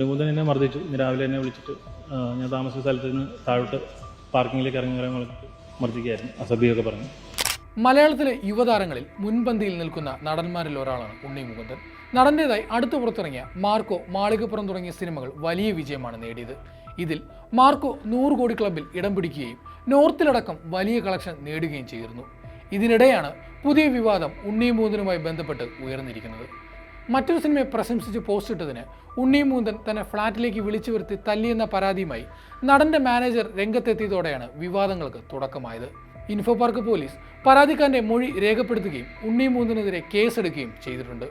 ഉണ്ണിമുന്തൻ എന്നെ മർദ്ദിച്ചു. ഇന്ന് രാവിലെ എന്നെ വിളിച്ചിട്ട് ഞാൻ താമസ സ്ഥലത്ത് നിന്ന് താഴോട്ട് പാർക്കിങ്ങിലേക്ക് ഇറങ്ങി വരാൻ മർദ്ദിക്കുകയായിരുന്നു. അസഭ്യമൊക്കെ പറഞ്ഞു. മലയാളത്തിലെ യുവതാരങ്ങളിൽ മുൻപന്തിയിൽ നിൽക്കുന്ന നടന്മാരിൽ ഒരാളാണ് ഉണ്ണി മുകുന്ദൻ. നടന്റേതായി അടുത്തു പുറത്തിറങ്ങിയ മാർക്കോ മാളികപ്പുറം തുടങ്ങിയ സിനിമകൾ വലിയ വിജയമാണ് നേടിയത്. ഇതിൽ മാർക്കോ നൂറ് കോടി ക്ലബിൽ ഇടം പിടിക്കുകയും നോർത്തിലടക്കം വലിയ കളക്ഷൻ നേടുകയും ചെയ്തിരുന്നു. ഇതിനിടെയാണ് പുതിയ വിവാദം ഉണ്ണി മുകുന്ദനുമായി ബന്ധപ്പെട്ട് ഉയർന്നിരിക്കുന്നത്. മറ്റൊരു സിനിമയെ പ്രശംസിച്ച് പോസ്റ്റ് ഇട്ടതിന് ഉണ്ണി മൂന്തൻ തന്നെ ഫ്ളാറ്റിലേക്ക് വിളിച്ചു വരുത്തി തല്ലിയെന്ന പരാതിയുമായി നടന്റെ മാനേജർ രംഗത്തെത്തിയതോടെയാണ് വിവാദങ്ങൾക്ക് തുടക്കമായത്. ഇൻഫോ പാർക്ക് പോലീസ് പരാതിക്കാരന്റെ മൊഴി രേഖപ്പെടുത്തുകയും ഉണ്ണി മൂന്തനെതിരെ കേസെടുക്കുകയും ചെയ്തിട്ടുണ്ട്.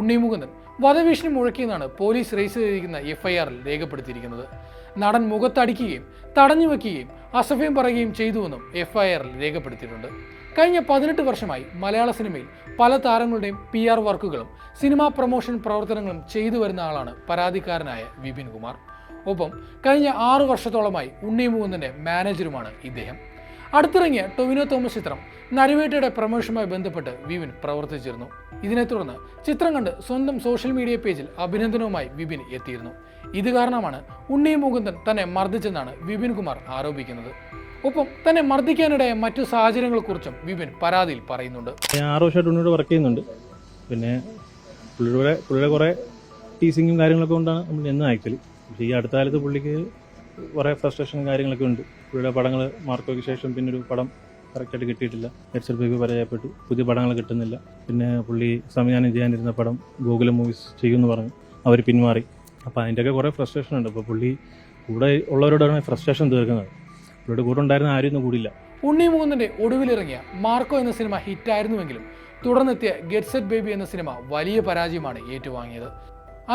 ഉണ്ണി മുകുന്ദൻ വധഭീഷണി മുഴക്കിയെന്നാണ് പോലീസ് രജിസ്റ്റർ ചെയ്തിരിക്കുന്ന എഫ്ഐആറിൽ രേഖപ്പെടുത്തിയിരിക്കുന്നത്. നടൻ മുഖത്തടിക്കുകയും തടഞ്ഞു വയ്ക്കുകയും അസഭ്യം പറയുകയും ചെയ്തുവെന്നും എഫ്ഐആറിൽ രേഖപ്പെടുത്തിയിട്ടുണ്ട്. കഴിഞ്ഞ പതിനെട്ട് വർഷമായി മലയാള സിനിമയിൽ പല താരങ്ങളുടെയും പി ആർ വർക്കുകളും സിനിമാ പ്രൊമോഷൻ പ്രവർത്തനങ്ങളും ചെയ്തു വരുന്ന ആളാണ് പരാതിക്കാരനായ വിപിൻ കുമാർ. ഒപ്പം കഴിഞ്ഞ ആറു വർഷത്തോളമായി ഉണ്ണി മുകുന്ദന്റെ മാനേജറുമാണ് ഇദ്ദേഹം. അടുത്തിറങ്ങിയ ടൊവിനോ തോമസ് ചിത്രം നരുവേട്ടയുടെ പ്രമോഷനുമായി ബന്ധപ്പെട്ട് വിപിൻ പ്രവർത്തിച്ചിരുന്നു. ഇതിനെ തുടർന്ന് ചിത്രം കണ്ട് സ്വന്തം സോഷ്യൽ മീഡിയ പേജിൽ അഭിനന്ദനവുമായി വിപിൻ എത്തിയിരുന്നു. ഇത് കാരണമാണ് ഉണ്ണി മുകുന്ദൻ തന്നെ മർദ്ദിച്ചെന്നാണ് വിപിൻ കുമാർ ആരോപിക്കുന്നത്. ഒപ്പം തന്നെ മർദ്ദിക്കാനിടയ മറ്റു സാഹചര്യങ്ങളെക്കുറിച്ചും വിപിൻ പരാതിയിൽ പറയുന്നുണ്ട്. ആറ് വർഷമായിട്ട് വർക്ക് ചെയ്യുന്നുണ്ട്. പിന്നെ പുള്ളിയുടെ പുള്ളിയുടെ കുറേ ടീസിങ്ങും കാര്യങ്ങളൊക്കെ കൊണ്ടാണ് നമ്മൾ നിന്ന് ആക്ച്വലി പക്ഷേ ഈ അടുത്ത കാലത്ത് പുള്ളിക്ക് കുറേ ഫ്രസ്ട്രേഷൻ കാര്യങ്ങളൊക്കെ ഉണ്ട്. പുള്ളിയുടെ പടങ്ങൾ മാർക്കോയ്ക്ക് ശേഷം പിന്നെ ഒരു പടം കറക്റ്റായിട്ട് കിട്ടിയിട്ടില്ല. ഹെഡ്സെറ്റ് ബേബി പരാജയപ്പെട്ടു. പുതിയ പടങ്ങൾ കിട്ടുന്നില്ല. പിന്നെ പുള്ളി സംവിധാനം ചെയ്യാനിരുന്ന പടം ഗൂഗിൾ മൂവീസ് ചെയ്യുമെന്ന് പറഞ്ഞു. അവർ പിന്മാറി. അപ്പോൾ അതിന്റെയൊക്കെ കുറേ ഫ്രസ്ട്രേഷൻ ഉണ്ട്. അപ്പോൾ പുള്ളി കൂടെ ഉള്ളവരോടാണ് ഫ്രസ്ട്രേഷൻ തീർക്കുന്നത്. പുള്ളിയുടെ കൂടെ ഉണ്ടായിരുന്ന ആരും ഒന്നും കൂടില്ല ഉണ്ണി മുകുന്ദന്റെ ഒടുവിലിറങ്ങിയ മാർക്കോ എന്ന സിനിമ ഹിറ്റായിരുന്നുവെങ്കിലും തുടർന്നെത്തിയ ഗെറ്റ് സെറ്റ് ബേബി എന്ന സിനിമ വലിയ പരാജയമാണ് ഏറ്റുവാങ്ങിയത്.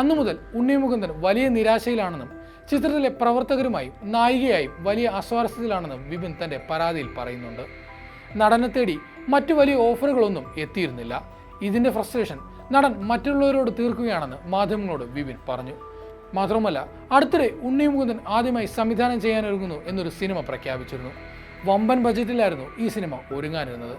അന്നു മുതൽ ഉണ്ണി മുകുന്ദൻ വലിയ നിരാശയിലാണെന്നും ചിത്രത്തിലെ പ്രവർത്തകരുമായും നായികയായും വലിയ അസ്വാരസ്യത്തിലാണെന്നും വിപിൻ തന്റെ പരാതിയിൽ പറയുന്നുണ്ട്. നടനെ തേടി മറ്റു വലിയ ഓഫറുകളൊന്നും എത്തിയിരുന്നില്ല. ഇതിന്റെ ഫ്രസ്ട്രേഷൻ നടൻ മറ്റുള്ളവരോട് തീർക്കുകയാണെന്ന് മാധ്യമങ്ങളോട് വിപിൻ പറഞ്ഞു. മാത്രമല്ല അടുത്തിടെ ഉണ്ണി മുകുന്ദൻ ആദ്യമായി സംവിധാനം ചെയ്യാനൊരുങ്ങുന്നു എന്നൊരു സിനിമ പ്രഖ്യാപിച്ചിരുന്നു. വമ്പൻ ബജറ്റിലായിരുന്നു ഈ സിനിമ ഒരുങ്ങാനിരുന്നത്.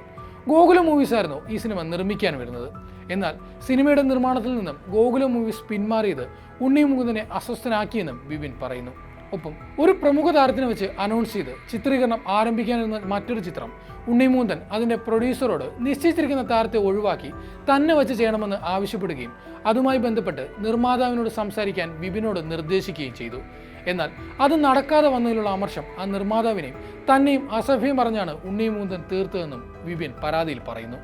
ഗോകുലം മൂവീസ് ആയിരുന്നു ഈ സിനിമ നിർമ്മിക്കാൻ വരുന്നത്. എന്നാൽ സിനിമയുടെ നിർമ്മാണത്തിൽ നിന്നും ഗോകുലം മൂവീസ് പിന്മാറിയത് ഉണ്ണി മുകുന്ദനെ അസ്വസ്ഥനാക്കിയെന്നും ബിബിൻ പറയുന്നു. ഒപ്പം ഒരു പ്രമുഖ താരത്തിനെ വെച്ച് അനൗൺസ് ചെയ്ത് ചിത്രീകരണം ആരംഭിക്കാനിരുന്ന മറ്റൊരു ചിത്രം. ഉണ്ണിമൂന്തൻ അതിന്റെ പ്രൊഡ്യൂസറോട് നിശ്ചയിച്ചിരിക്കുന്ന താരത്തെ ഒഴിവാക്കി തന്നെ വെച്ച് ചെയ്യണമെന്ന് ആവശ്യപ്പെടുകയും അതുമായി ബന്ധപ്പെട്ട് നിർമ്മാതാവിനോട് സംസാരിക്കാൻ വിപിനോട് നിർദ്ദേശിക്കുകയും ചെയ്തു. എന്നാൽ അത് നടക്കാതെ വന്നതിലുള്ള അമർഷം ആ നിർമ്മാതാവിനെയും തന്നെയും അസഭ്യം പറഞ്ഞാണ് ഉണ്ണിമൂന്തൻ തീർത്തതെന്നും വിപിൻ പരാതിയിൽ പറയുന്നു.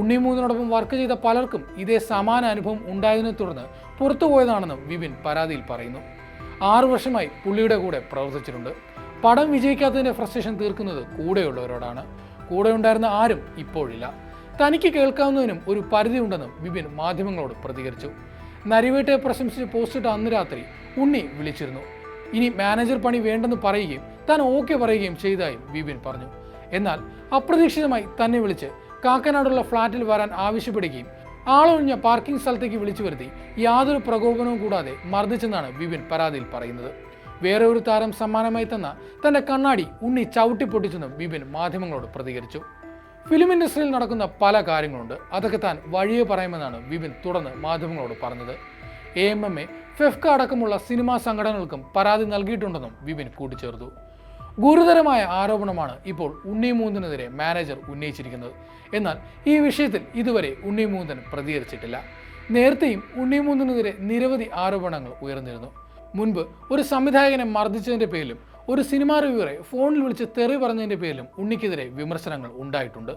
ഉണ്ണിമൂന്നിനോടൊപ്പം വർക്ക് ചെയ്ത പലർക്കും ഇതേ സമാന അനുഭവം ഉണ്ടായതിനെ തുടർന്ന് പുറത്തുപോയതാണെന്നും വിപിൻ പരാതിയിൽ പറയുന്നു. ആറു വർഷമായി പുള്ളിയുടെ കൂടെ പ്രവർത്തിച്ചിട്ടുണ്ട്. പടം വിജയിക്കാത്തതിന്റെ ഫ്രസ്ട്രേഷൻ തീർക്കുന്നത് കൂടെയുള്ളവരോടാണ്. കൂടെ ഉണ്ടായിരുന്ന ആരും ഇപ്പോഴില്ല. തനിക്ക് കേൾക്കാവുന്നതിനും ഒരു പരിധി ഉണ്ടെന്നും വിപിൻ മാധ്യമങ്ങളോട് പ്രതികരിച്ചു. നരിവേട്ടയെ പ്രശംസിച്ച് പോസ്റ്റിട്ട അന്ന് രാത്രി ഉണ്ണി വിളിച്ചിരുന്നു. ഇനി മാനേജർ പണി വേണ്ടെന്ന് പറയുകയും താൻ ഓക്കെ പറയുകയും ചെയ്തതായും ബിപിൻ പറഞ്ഞു. എന്നാൽ അപ്രതീക്ഷിതമായി തന്നെ വിളിച്ച് കാക്കനാടുള്ള ഫ്ളാറ്റിൽ വരാൻ ആവശ്യപ്പെടുകയും ആളൊഴിഞ്ഞ പാർക്കിംഗ് സ്ഥലത്തേക്ക് വിളിച്ചു വരുത്തി. യാതൊരു പ്രകോപനവും കൂടാതെ മർദ്ദിച്ചെന്നാണ് വിപിൻ പരാതിയിൽ പറയുന്നത്. വേറെ ഒരു താരം സമ്മാനമായി തന്ന തന്റെ കണ്ണാടി ഉണ്ണി ചവിട്ടി പൊട്ടിച്ചെന്നും വിപിൻ മാധ്യമങ്ങളോട് പ്രതികരിച്ചു. ഫിലിം ഇൻഡസ്ട്രിയിൽ നടക്കുന്ന പല കാര്യങ്ങളുണ്ട്. അതൊക്കെ താൻ വഴിയെ പറയുമെന്നാണ് വിപിൻ തുടർന്ന് മാധ്യമങ്ങളോട് പറഞ്ഞത്. A M M A FEFKA അടക്കമുള്ള സിനിമാ സംഘടനകൾക്കും പരാതി നൽകിയിട്ടുണ്ടെന്നും വിപിൻ കൂട്ടിച്ചേർത്തു. ഗുരുതരമായ ആരോപണമാണ് ഇപ്പോൾ ഉണ്ണി മൂന്നിനെതിരെ മാനേജർ ഉന്നയിച്ചിരിക്കുന്നത്. എന്നാൽ ഈ വിഷയത്തിൽ ഇതുവരെ ഉണ്ണി മൂന്തൻ പ്രതികരിച്ചിട്ടില്ല. നേരത്തെയും ഉണ്ണി മൂന്നിനെതിരെ നിരവധി ആരോപണങ്ങൾ ഉയർന്നിരുന്നു. മുൻപ് ഒരു സംവിധായകനെ മർദ്ദിച്ചതിന്റെ പേരിലും ഒരു സിനിമാ റിവ്യൂറെ ഫോണിൽ വിളിച്ച് തെറി പറഞ്ഞതിന്റെ പേരിലും ഉണ്ണിക്കെതിരെ വിമർശനങ്ങൾ ഉണ്ടായിട്ടുണ്ട്.